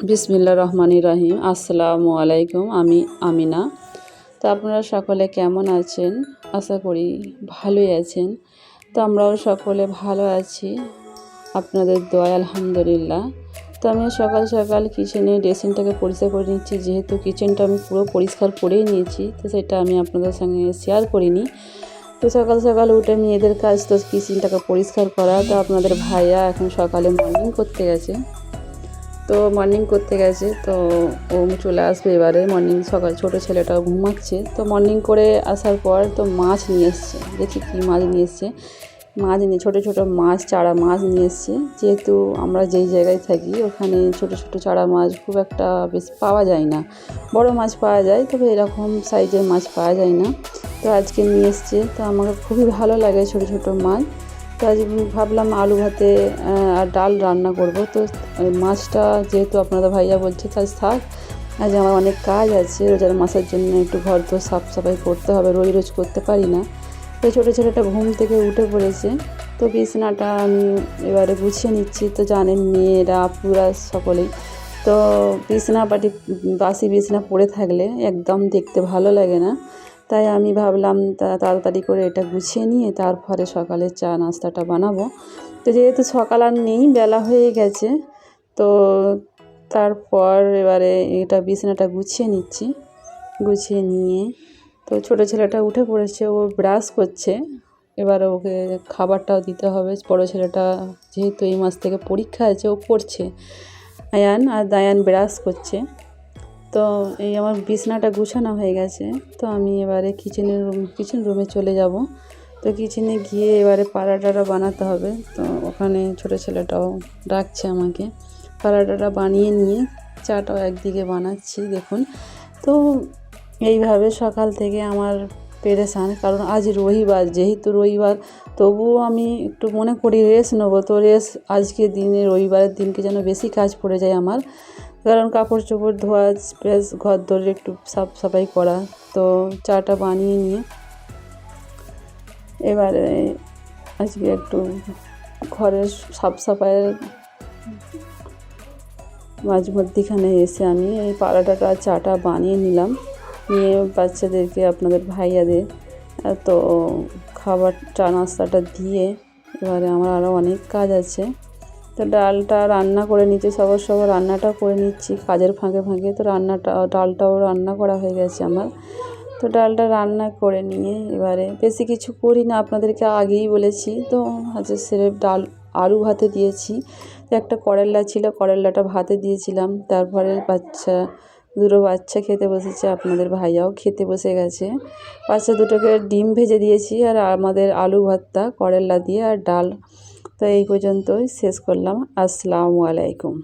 বিসমিল্লা রহমানি রহিম। আসসালামু আলাইকুম, আমি আমিনা। তো আপনারা সকলে কেমন আছেন? আশা করি ভালোই আছেন। তো আমরাও সকলে ভালো আছি। আপনাদের দোয়া, আলহামদুলিল্লাহ। তো আমি সকাল সকাল কিচেনে ড্রেসিংটাকে পরিষ্কার করে নিচ্ছি। যেহেতু কিচেনটা আমি পুরো পরিষ্কার করেই নিয়েছি, তো সেটা আমি আপনাদের সঙ্গে শেয়ার করিনি। তো সকাল সকাল উঠে মেয়েদের কাজ, তো কিচেনটাকে পরিষ্কার করা। তো আপনাদের ভাইয়া এখন সকালে মর্নিং করতে গেছে। তো মর্নিং করতে গেছে, তো ও চলে আসবে এবারে। মর্নিং সকাল, ছোটো ছেলেটাও ঘুমাচ্ছে। তো মর্নিং করে আসার পর তো মাছ নিয়ে এসছে। দেখি কী মাছ নিয়ে এসছে। মাছ নিয়ে, ছোটো ছোটো মাছ, চারা মাছ নিয়ে এসছে। যেহেতু আমরা যেই জায়গায় থাকি, ওখানে ছোটো ছোটো চারা মাছ খুব একটা বেশ পাওয়া যায় না। বড় মাছ পাওয়া যায়, তবে এরকম সাইজের মাছ পাওয়া যায় না। তো আজকে নিয়ে এসছে। তো আমাকে খুবই ভালো লাগে ছোটো ছোটো মাছ। তো আজ ভাবলাম আলু ভাতে আর ডাল রান্না করব। তো মাছটা যেহেতু আপনাদের ভাইয়া বলছে, তাই থাক, আজ আমার অনেক কাজ আছে, রোজার মাসের জন্য একটু ঘর তো সাফ সাফাই করতে হবে, রোজ রোজ করতে পারি না। তো ছোটো ছেলেটা ঘুম থেকে উঠে পড়েছে। তো বিছানাটা আমি এবারে গুছিয়ে নিচ্ছি, তো জানেন মেয়েরা পুরা সকলেই। তো বিছনা পাটি বাসি বিছনা পড়ে থাকলে একদম দেখতে ভালো লাগে না। তাই আমি ভাবলাম তাড়াতাড়ি করে এটা গুছিয়ে নিয়ে তারপরে সকালে চা নাস্তাটা বানাবো। তো যেহেতু সকাল আর নেই, বেলা হয়ে গেছে, তো তারপর এবারে এটা বিছানাটা গুছিয়ে নিচ্ছি। গুছিয়ে নিয়ে তো ছোটো ছেলেটা উঠে পড়েছে, ও ব্রাশ করছে। এবার ওকে খাবারটাও দিতে হবে। বড়ো ছেলেটা যেহেতু এই মাস থেকে পরীক্ষা আছে, ও পড়ছে। আয়ান আর দায়ান ব্রাশ করছে। তো এই আমার বিছনাটা গুছানো হয়ে গেছে। তো আমি এবারে কিচেনের রুম কিচেন রুমে চলে যাব। তো কিচেনে গিয়ে এবারে পাড়াটাটা বানাতে হবে। তো ওখানে ছোটো ছেলেটাও ডাকছে আমাকে। পাড়াটাটা বানিয়ে নিয়ে চাটাও একদিকে বানাচ্ছি, দেখুন। তো এইভাবে সকাল থেকে আমার পেরেশান, কারণ আজ রবিবার, যেহেতু রবিবার, তবুও আমি একটু মনে করি রেস্ট নেব। তো রেস্ট আজকে দিনে, রবিবারের দিনকে যেন বেশি কাজ পড়ে যায় আমার। কারণ কাপড় চোপড় ধোয়া বেশ ঘর ধরে একটু সাফ সাফাই করা। তো চাটা বানিয়ে নিয়ে এবারে আজকে একটু ঘরের সাফ সাফাইয়ের মাঝ মধ্যিখানে এসে আমি এই পাড়াটাটা চাটা বানিয়ে নিলাম। নিয়ে বাচ্চাদেরকে, আপনাদের ভাইয়াদের তো খাবার, চা, নাস্তাটা দিয়ে এবারে আমার আরও অনেক কাজ আছে। তো ডালটা রান্না করে নিচ্ছি, সবার সবার রান্নাটা করে নিচ্ছি, কাজের ফাঁকে ফাঁকে। তো রান্নাটা, ডালটাও রান্না করা হয়ে গেছে আমার। তো ডালটা রান্না করে নিয়ে এবারে বেশি কিছু করি না, আপনাদেরকে আগেই বলেছি। তো আজকে সেরে ডাল আলু ভাতে দিয়েছি। তো একটা করল্লা ছিল করল্লাটা ভাতে দিয়েছিলাম। তারপরে বাচ্চা, দুটো বাচ্চা খেতে বসেছে, আপনাদের ভাইয়াও খেতে বসে গেছে। বাচ্চা দুটোকে ডিম ভেজে দিয়েছি, আর আমাদের আলু ভর্তা করল্লা দিয়ে আর ডাল তো এই পর্যন্তই শেষ করলাম। আসসালামু আলাইকুম।